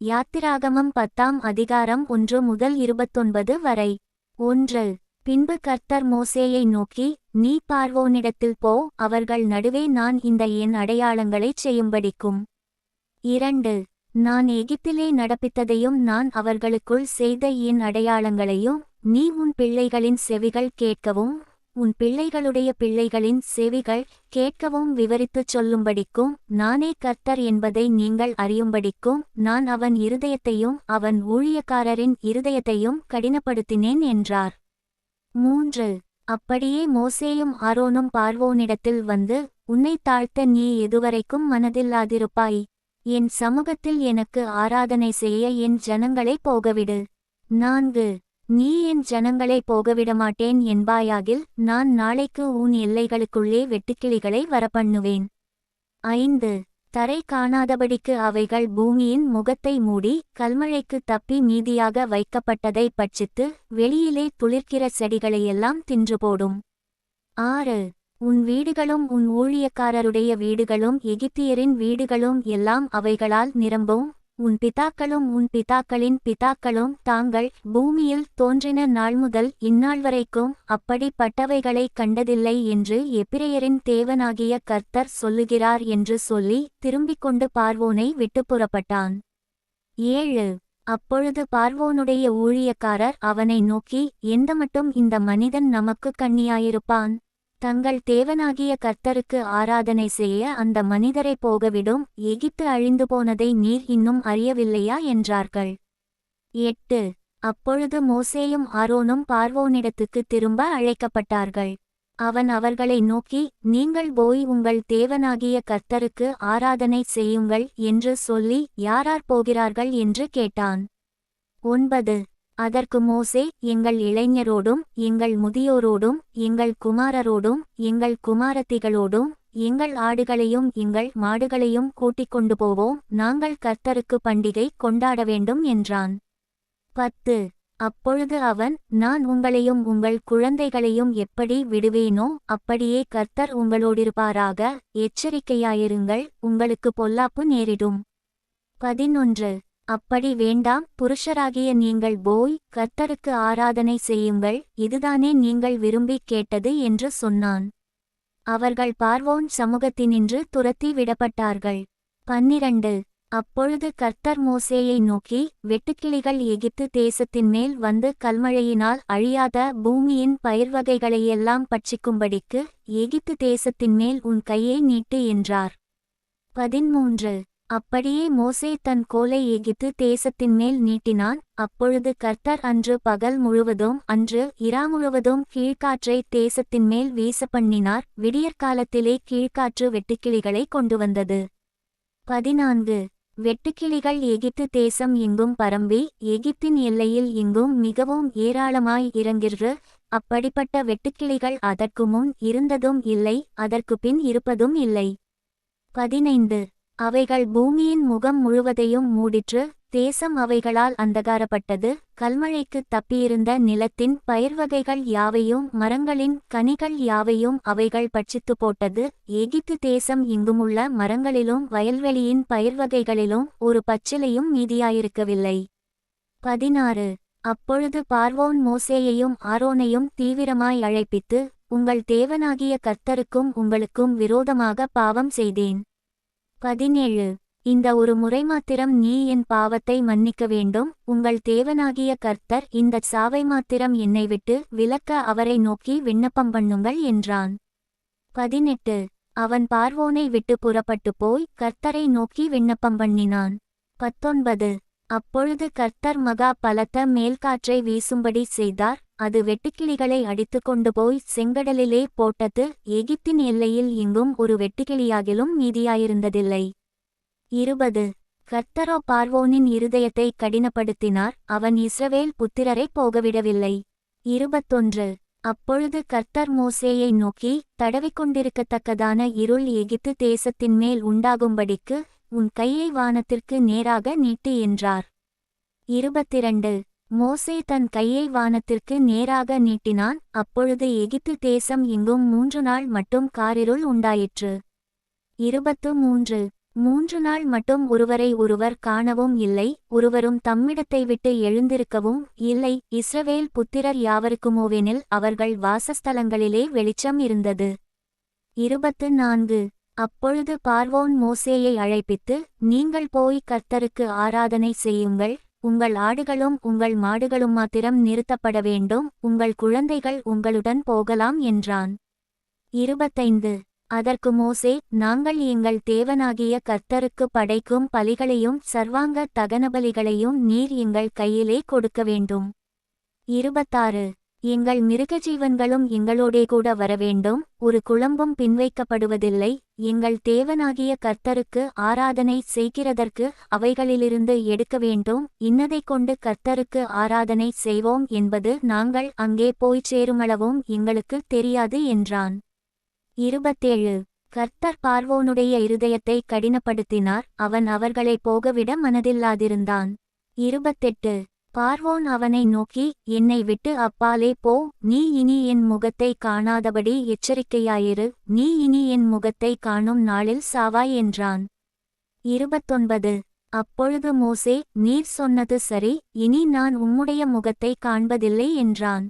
யாத்திராகமம் பத்தாம் அதிகாரம் ஒன்று முதல் இருபத்தொன்பது வரை. ஒன்று. பின்பு கர்த்தர் மோசேயை நோக்கி நீ பார்வோனிடத்தில் போ அவர்கள் நடுவே நான் இந்த என் அடையாளங்களைச் செய்யும்படிக்கும். இரண்டு. நான் எகிப்திலே நடப்பித்ததையும் நான் அவர்களுக்குள் செய்த என் அடையாளங்களையும் நீ உன் பிள்ளைகளின் செவிகள் கேட்கவும் உன் பிள்ளைகளுடைய பிள்ளைகளின் செவிகள் கேட்கவும் விவரித்துச் சொல்லும்படிக்கும் நானே கர்த்தர் என்பதை நீங்கள் அறியும்படிக்கும் நான் அவன் இருதயத்தையும் அவன் ஊழியக்காரரின் இருதயத்தையும் கடினப்படுத்தினேன் என்றார். மூன்று. அப்படியே மோசேயும் ஆரோனும் பார்வோனிடத்தில் வந்து உன்னை தாழ்த்த நீ எதுவரைக்கும் மனதில்லாதிருப்பாய். என் சமூகத்தில் எனக்கு ஆராதனை செய்ய என் ஜனங்களை போகவிடு. நான்கு. நீ என் ஜனங்களை போகவிடமாட்டேன் என்பாயாகில் நான் நாளைக்கு உன் எல்லைகளுக்குள்ளே வெட்டுக்கிளிகளை வரப்பண்ணுவேன். ஐந்து. தரை காணாதபடிக்கு அவைகள் பூமியின் முகத்தை மூடி கல்மழைக்கு தப்பி மீதியாக வைக்கப்பட்டதை பட்சித்து வெளியிலே துளிர்க்கிற செடிகளையெல்லாம் தின்று போடும் ஆறு. உன் வீடுகளும் உன் ஊழியக்காரருடைய வீடுகளும் எகிப்தியரின் வீடுகளும் எல்லாம் அவைகளால் நிரம்பும் உன் பிதாக்களும் உன் பிதாக்களின் பிதாக்களும் தாங்கள் பூமியில் தோன்றின நாள் முதல் இந்நாள் வரைக்கும் அப்படிப்பட்டவைகளை கண்டதில்லை என்று எபிரேயரின் தேவனாகிய கர்த்தர் சொல்லுகிறார் என்று சொல்லி திரும்பிக் கொண்டு பார்வோனை விட்டு புறப்பட்டான். ஏழு. அப்பொழுது பார்வோனுடைய ஊழியக்காரர் அவனை நோக்கி எந்த மட்டும் இந்த மனிதன் நமக்கு கண்ணியாயிருப்பான் தங்கள் தேவனாகிய கர்த்தருக்கு ஆராதனை செய்ய அந்த மனிதரை போகவிடும் எகிப்து அழிந்து போனதை நீர் இன்னும் அறியவில்லையா? என்றார்கள். எட்டு. அப்பொழுது மோசேயும் ஆரோனும் பார்வோனிடத்துக்கு திரும்ப அழைக்கப்பட்டார்கள். அவன் அவர்களை நோக்கி நீங்கள் போய் உங்கள் தேவனாகிய கர்த்தருக்கு ஆராதனை செய்யுங்கள் என்று சொல்லி யாரார் போகிறார்கள்? என்று கேட்டான். ஒன்பது. அதற்கு மோசே எங்கள் இளைஞரோடும் எங்கள் முதியோரோடும் எங்கள் குமாரரோடும் எங்கள் குமாரத்திகளோடும் எங்கள் ஆடுகளையும் எங்கள் மாடுகளையும் கூட்டிக் கொண்டு போவோம். நாங்கள் கர்த்தருக்கு பண்டிகை கொண்டாட வேண்டும் என்றான். பத்து. அப்பொழுது அவன் நான் உங்களையும் உங்கள் குழந்தைகளையும் எப்படி விடுவேனோ அப்படியே கர்த்தர் உங்களோடிருப்பாராக எச்சரிக்கையாயிருங்கள் உங்களுக்கு பொல்லாப்பு நேரிடும். பதினொன்று. அப்படி வேண்டாம் புருஷராகிய நீங்கள் போய் கர்த்தருக்கு ஆராதனை செய்யுங்கள் இதுதானே நீங்கள் விரும்பிக் கேட்டது என்று சொன்னான். அவர்கள் பார்வோன் சமூகத்தினின்று துரத்தி விடப்பட்டார்கள். பன்னிரண்டு. அப்பொழுது கர்த்தர் மோசேயை நோக்கி வெட்டுக்கிளிகள் எகிப்து தேசத்தின் மேல் வந்து கல்மழையினால் அழியாத பூமியின் பயிர்வகைகளையெல்லாம் பட்சிக்கும்படிக்கு எகிப்து தேசத்தின் மேல் உன் கையை நீட்டு என்றார். பதிமூன்று. அப்படியே மோசே தன் கோலை எகித்து தேசத்தின் மேல் நீட்டினான். அப்பொழுது கர்த்தர் அன்று பகல் முழுவதும் அன்று இரா முழுவதும் கீழ்காற்றை தேசத்தின் மேல் வீச பண்ணினார் விடியற்காலத்திலே கீழ்காற்று வெட்டுக்கிளிகளை கொண்டு வந்தது பதினான்கு. வெட்டுக்கிளிகள் எகிப்து தேசம் எங்கும் பரம்பி எகிப்தின் எல்லையில் எங்கும் மிகவும் ஏராளமாய் இறங்கிற்று. அப்படிப்பட்ட வெட்டுக்கிளிகள் அதற்கு முன் இருந்ததும் இல்லை அதற்கு பின் இருப்பதும் இல்லை. பதினைந்து. அவைகள் பூமியின் முகம் முழுவதையும் மூடிற்று தேசம் அவைகளால் அந்தகாரப்பட்டது கல்மழைக்குத் தப்பியிருந்த நிலத்தின் பயிர்வகைகள் யாவையும் மரங்களின் கனிகள் யாவையும் அவைகள் பட்சித்து போட்டது எகிப்து தேசம் இங்குமுள்ள மரங்களிலும் வயல்வெளியின் பயிர்வகைகளிலும் ஒரு பச்சிலையும் மீதியாயிருக்கவில்லை. பதினாறு. அப்பொழுது பார்வோன் மோசேயையும் ஆரோனையும் தீவிரமாய் அழைப்பித்து உங்கள் தேவனாகிய கர்த்தருக்கும் உங்களுக்கும் விரோதமாக பாவம் செய்தேன். பதினேழு. இந்த ஒரு முறை மாத்திரம் நீ என் பாவத்தை மன்னிக்க வேண்டும். உங்கள் தேவனாகிய கர்த்தர் இந்த சாவை மாத்திரம் என்னை விட்டு விலக்க அவரை நோக்கி விண்ணப்பம் பண்ணுங்கள் என்றான். பதினெட்டு. அவன் பார்வோனை விட்டு புறப்பட்டு போய் கர்த்தரை நோக்கி விண்ணப்பம் பண்ணினான். பத்தொன்பது. அப்பொழுது கர்த்தர் மகா பலத்த மேல்காற்றை வீசும்படி செய்தார். அது வெட்டுக்கிளிகளை அடித்து கொண்டு போய் செங்கடலிலே போட்டது எகிப்தின் எல்லையில் இங்கும் ஒரு வெட்டுக்கிளியாகிலும் மீதியாயிருந்ததில்லை. இருபது. கர்த்தரோ பார்வோனின் இருதயத்தை கடினப்படுத்தினார். அவன் இஸ்ரவேல் புத்திரரை போகவிடவில்லை. இருபத்தொன்று. அப்பொழுது கர்த்தர் மோசேயை நோக்கி தடவிக்கொண்டிருக்கத்தக்கதான இருள் எகிப்து தேசத்தின் மேல் உண்டாகும்படிக்கு உன் கையை வானத்திற்கு நேராக நீட்டு என்றார். இருபத்திரண்டு. மோசே தன் கையை வானத்திற்கு நேராக நீட்டினான். அப்பொழுது எகிப்து தேசம் எங்கும் மூன்று நாள் மட்டும் காரிருள் உண்டாயிற்று. இருபத்து மூன்று. மூன்று நாள் மட்டும் ஒருவரை ஒருவர் காணவும் இல்லை. ஒருவரும் தம்மிடத்தை விட்டு எழுந்திருக்கவும் இல்லை. இஸ்ரவேல் புத்திரர் யாவருக்குமோவெனில் அவர்கள் வாசஸ்தலங்களிலே வெளிச்சம் இருந்தது. இருபத்து நான்கு. அப்பொழுது பார்வோன் மோசேயை அழைப்பித்து நீங்கள் போய் கர்த்தருக்கு ஆராதனை செய்யுங்கள். உங்கள் ஆடுகளும் உங்கள் மாடுகளும் மாத்திரம் நிறுத்தப்பட வேண்டும். உங்கள் குழந்தைகள் உங்களுடன் போகலாம் என்றான். இருபத்தைந்து. அதற்கு மோசே நாங்கள் எங்கள் தேவனாகிய கர்த்தருக்கு படைக்கும் பலிகளையும் சர்வாங்க தகனபலிகளையும் நீர் எங்கள் கையிலே கொடுக்க வேண்டும். இருபத்தாறு. எங்கள் மிருகஜீவன்களும் எங்களோடே கூட வரவேண்டும். ஒரு குழம்பும் பின்வைக்கப்படுவதில்லை. எங்கள் தேவனாகிய கர்த்தருக்கு ஆராதனை செய்கிறதற்கு அவைகளிலிருந்து எடுக்க வேண்டும். இன்னதைக் கொண்டு கர்த்தருக்கு ஆராதனை செய்வோம் என்பது நாங்கள் அங்கே போய்ச் சேருமளவும் எங்களுக்கு தெரியாது என்றான். இருபத்தேழு. கர்த்தர் பார்வோனுடைய இருதயத்தை கடினப்படுத்தினார். அவன் அவர்களை போகவிட மனதில்லாதிருந்தான். இருபத்தெட்டு. பார்வோன் அவனை நோக்கி என்னை விட்டு அப்பாலே போ நீ இனி என் முகத்தை காணாதபடி எச்சரிக்கையாயிரு நீ இனி என் முகத்தை காணும் நாளில் சாவாய் என்றான். இருபத்தொன்பது. அப்பொழுது மோசே நீர் சொன்னது சரி இனி நான் உம்முடைய முகத்தை காண்பதில்லை என்றான்.